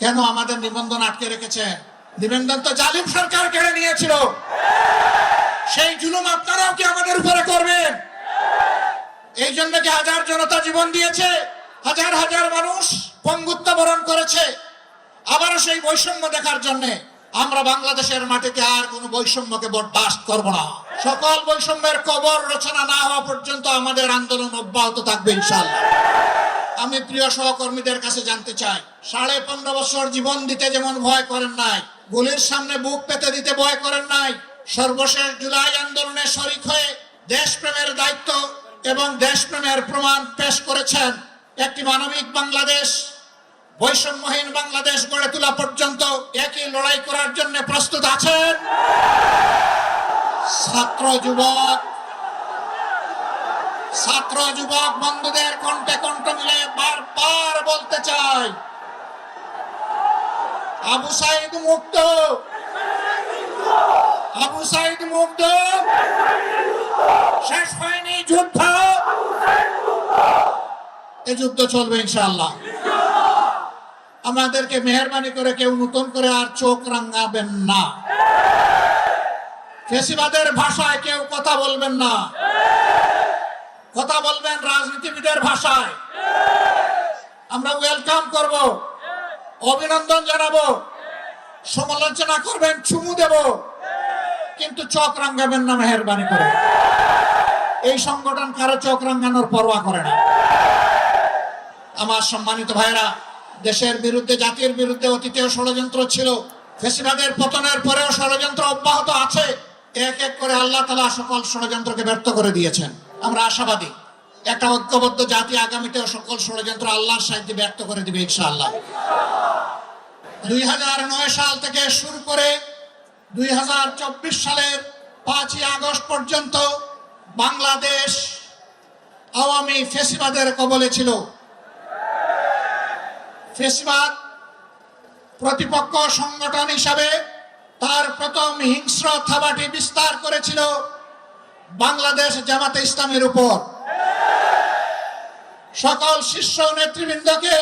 কেন আমাদের নিবন্ধন আটকে রেখেছে নিবন্ধন তো জালিম সরকার কেড়ে নিয়েছিল। সেই জুলুম আপনারাও কি আমাদের উপরে করবেন? এই জন্য কি হাজার জনতা জীবন দিয়েছে? হাজার হাজার মানুষ পঙ্গুত্ব বরণ করেছে। আবারও সেই বৈষম্য দেখার জন্য আমরা বাংলাদেশের মাটিতে আর কোনো বৈষম্যকে বরদাস্ত করব না। সকল বৈষম্যের কবর রচনা না হওয়া পর্যন্ত আমাদের আন্দোলন অব্যাহত থাকবে ইনশাল্লাহ আমি প্রিয় সহকর্মীদের কাছে জানতে চাই, সাড়ে পনেরো বছর জীবন দিতে যেমন ভয় করেন নাই, গুলির সামনে বুক পেতে দিতে ভয় করেন নাই, সর্বশেষ জুলাই আন্দোলনে শরিক হয়ে দেশপ্রেমের দায়িত্ব এবং দেশপ্রেমের প্রমাণ পেশ করেছেন একটি মানবিক বাংলাদেশ। বৈষম্যহীন বাংলাদেশ গড়ে তোলা পর্যন্ত একই লড়াই করার জন্য প্রস্তুত আছেন। ছাত্র, যুবক ছাত্র যুবক বন্ধুদের কণ্ঠে কণ্ঠ মিলে বারবার বলতে চাই। আবু সাইদ মুক্ত। আবু সাইদ মুক্ত। শেষ হয়নি যুদ্ধ। এ যুদ্ধ চলবে ইনশাআল্লাহ। আমাদেরকে মেহরবানি করে কেউ নতুন করে আর চোখ রাঙাবেন না। ফেসিবাদের ভাষায় কেউ কথা বলবেন না। কথা বলবেন রাজনীতিবিদের ভাষায়। আমরা ওয়েলকাম করব। অভিনন্দন জানাব। সমালোচনা করবেন, চুমু দেব। কিন্তু চোখ রাঙ্গাবেন না, মেহরবানি করে। এই সংগঠন কারও চোখ রাঙ্গানোর পরোয়া করে না। আমার সম্মানিত ভাইরা দেশের বিরুদ্ধে, জাতির বিরুদ্ধে অতীতেও ষড়যন্ত্র ছিল। ফেসিবাদের পতনের পরেও ষড়যন্ত্র অব্যাহত আছে। এক এক করে আল্লাহ তালা সকল ষড়যন্ত্রকে ব্যর্থ করে দিয়েছেন। আমরা আশাবাদী। একটা ঐক্যবদ্ধ জাতি আগামীতেও সকল ষড়যন্ত্র আল্লাহর সাহায্যে ব্যর্থ করে দিবে ইনশাআল্লাহ। দুই হাজার নয় সাল থেকে শুরু করে দুই হাজার চব্বিশ সালের পাঁচই আগস্ট পর্যন্ত বাংলাদেশ আওয়ামী ফেসিবাদের কবলে ছিল। ফেসিবাদ প্রতিপক্ষ সংগঠন হিসাবে তার প্রথম হিংস্র থাবাটি বিস্তার করেছিল। বাংলাদেশ জামাতে ইসলামের উপর। সকল শীর্ষ নেতৃবৃন্দকে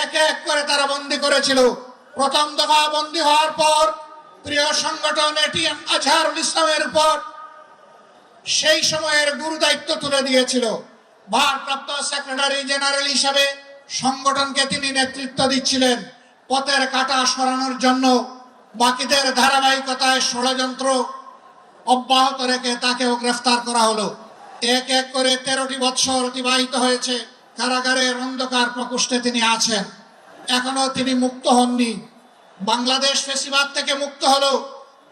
এক এক করে তারা বন্দি করেছিল। প্রথম দফা বন্দি হওয়ার পর প্রিয় সংগঠন এটিএম আজহারুল ইসলামের উপর সেই সময়ের গুরু দায়িত্ব তুলে দিয়েছিল। ভারপ্রাপ্ত সেক্রেটারি জেনারেল হিসাবে সংগঠনকে তিনি নেতৃত্ব দিচ্ছিলেন। পথের কাটা সরানোর জন্য বাকিদের ধারাবাহিকতায় ষড়যন্ত্র অব্যাহত রেখে তাকেও গ্রেফতার করা হলো। এক এক করে তেরোটি বৎসর অতিবাহিত হয়েছে। কারাগারের অন্ধকার প্রকোষ্ঠে তিনি আছেন। এখনও তিনি মুক্ত হননি। বাংলাদেশ ফেসিবাদ থেকে মুক্ত হলো।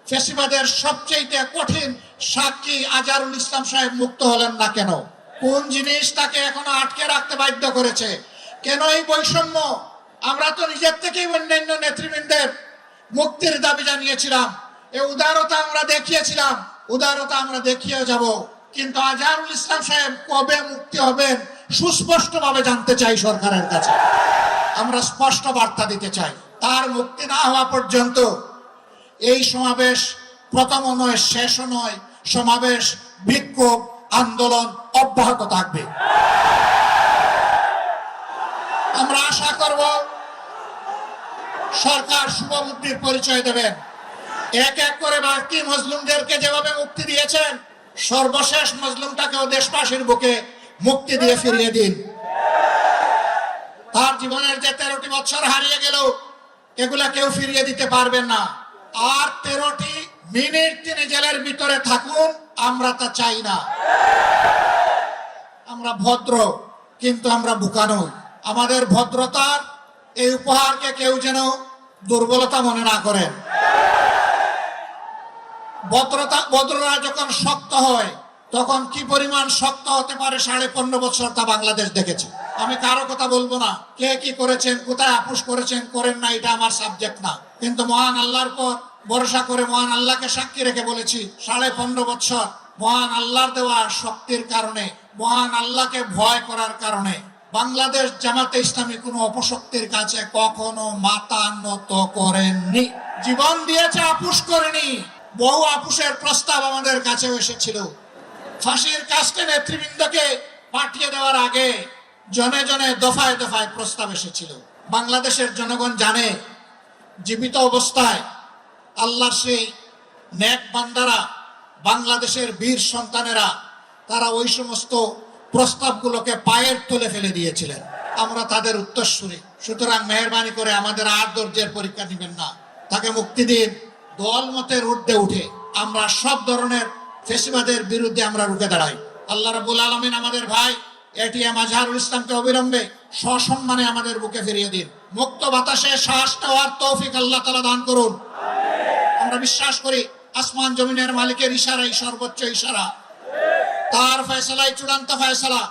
ফেসিবাদের সবচেয়ে কঠিন সাক্ষী আজারুল ইসলাম সাহেব মুক্ত হলেন না কেন? কোন জিনিস তাকে এখনও আটকে রাখতে বাধ্য করেছে? কেন এই বৈষম্য? আমরা তো নিজের থেকেই অন্যান্য নেতৃবৃন্দের মুক্তির দাবি জানিয়েছিলাম। এই উদারতা আমরা দেখিয়েছিলাম, উদারতা আমরা দেখিয়ে যাব। কিন্তু আজহারুল ইসলাম সাহেব কবে মুক্তি হবেন সুস্পষ্ট ভাবে জানতে চাই সরকারের কাছে। আমরা স্পষ্ট বার্তা দিতে চাই, তার মুক্তি না হওয়া পর্যন্ত এই সমাবেশ প্রথম নয় শেষও নয়, সমাবেশ, বিক্ষোভ, আন্দোলন অব্যাহত থাকবে। আমরা আশা করব সরকার শুভ শুভবুদ্ধির পরিচয় দেবেন। এক এক করে বাকি মজলুমদেরকে যেভাবে মুক্তি দিয়েছেন, সর্বশেষ মজলুমটাকেও দেশবাসীর বুকে মুক্তি দিয়ে ফিরিয়ে দিন। তার জীবনের যে তেরোটি বছর হারিয়ে গেল, এগুলা কেউ ফিরিয়ে দিতে পারবেন না। আর তেরোটি মিনিট তিনি জেলের ভিতরে থাকুন, আমরা তা চাই না। আমরা ভদ্র, কিন্তু আমরা বুকানো। আমাদের ভদ্রতার এই উপহারকে কেউ যেন দুর্বলতা মনে না করেন। ভদ্ররা যখন শক্ত হয়, তখন কি পরিমাণ শক্ত হতে পারে সাড়ে পনেরো বছর তা বাংলাদেশ দেখেছে। আমি কারও কথা বলব না। কে কি করেছেন, কোথায় আপুস করেছেন, করেন না, এটা আমার সাবজেক্ট না। কিন্তু মহান আল্লাহর পর ভরসা করে মহান আল্লাহকে সাক্ষী রেখে বলেছি, সাড়ে পনেরো বছর মহান আল্লাহর দেওয়া শক্তির কারণে, মহান আল্লাহকে ভয় করার কারণে বাংলাদেশ জামাতে ইসলামী কোনো অপশক্তির কাছে কখনো মাথা নত করেননি। জীবন দিয়েছে আপুস করেনি। বহু আপুসের প্রস্তাব আমাদের কাছে এসেছিল। ফাঁসির কাস্টে নেতৃবৃন্দকে পাঠিয়ে দেওয়ার আগে জনে জনে দফায় দফায় প্রস্তাব এসেছিল। বাংলাদেশের জনগণ জানে, জীবিত অবস্থায় আল্লাহর সেই ন্যাক বান্দারা, বাংলাদেশের বীর সন্তানেরা, তারা ওই সমস্ত প্রস্তাবগুলোকে পায়ের তুলে ফেলে দিয়েছিলেন। আমরা তাদের উত্তরসূরি। সুতরাং মেহরবানি করে আমাদের আর ধৈর্যের পরীক্ষা দিবেন না। তাকে মুক্তি দিন। দল মতের ঊর্ধ্বে উঠে আমরা সব ধরনের ফেসিবাদের বিরুদ্ধে আমরা রুখে দাঁড়াই। আল্লাহ রাবুল আলমিন আমাদের ভাই, এটিএম আজহারুল ইসলামকে অবিলম্বে সসম্মানে আমাদের বুকে ফিরিয়ে দিন। মুক্ত বাতাসে শ্বাস নেওয়ার তৌফিক আল্লাহ তালা দান করুন। আমরা বিশ্বাস করি আসমান জমিনের মালিকের ইশারাই সর্বোচ্চ ইশারা। তার ফয়সালাই চূড়ান্ত ফয়সালা।